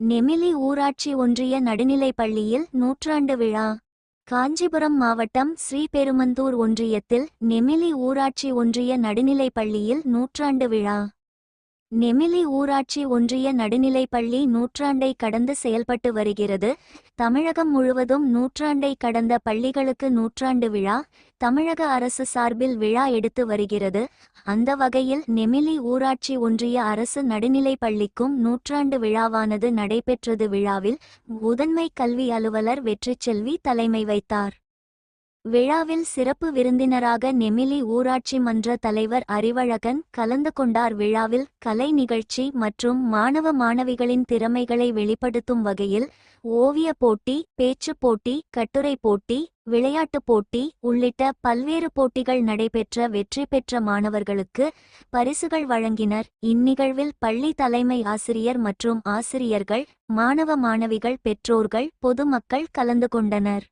நெமிலி ஊராட்சி ஒன்றிய நடுநிலைப் பள்ளியில் நூற்றாண்டு விழா. காஞ்சிபுரம் மாவட்டம் ஸ்ரீபெருமந்தூர் ஒன்றியத்தில் நெமிலி ஊராட்சி ஒன்றிய நடுநிலைப் பள்ளியில் நூற்றாண்டு விழா. நெமிலி ஊராட்சி ஒன்றிய நடுநிலைப் பள்ளி நூற்றாண்டை கடந்து செயல்பட்டு வருகிறது. தமிழகம் முழுவதும் நூற்றாண்டை கடந்த பள்ளிகளுக்கு நூற்றாண்டு விழா தமிழக அரசு சார்பில் விழா எடுத்து வருகிறது. அந்த வகையில் நெமிலி ஊராட்சி ஒன்றிய அரசு நடுநிலைப் பள்ளிக்கும் நூற்றாண்டு விழாவானது நடைபெற்றது. விழாவில் முதன்மை கல்வி அலுவலர் வெற்றிச்செல்வி தலைமை வைத்தார் விழாவில் சிறப்பு விருந்தினராக நெமிலி ஊராட்சி மன்ற தலைவர் அறிவழகன் கலந்து கொண்டார். விழாவில் கலை நிகழ்ச்சி மற்றும் மாணவ மாணவிகளின் திறமைகளை வெளிப்படுத்தும் வகையில் ஓவிய போட்டி பேச்சுப் போட்டி கட்டுரை போட்டி விளையாட்டுப் போட்டி உள்ளிட்ட பல்வேறு போட்டிகள் நடைபெற்ற வெற்றி பெற்ற மாணவர்களுக்கு பரிசுகள் வழங்கினர். இந்நிகழ்வில் பள்ளி தலைமை ஆசிரியர் மற்றும் ஆசிரியர்கள் மாணவ மாணவிகள் பெற்றோர்கள் பொதுமக்கள் கலந்து கொண்டனர்.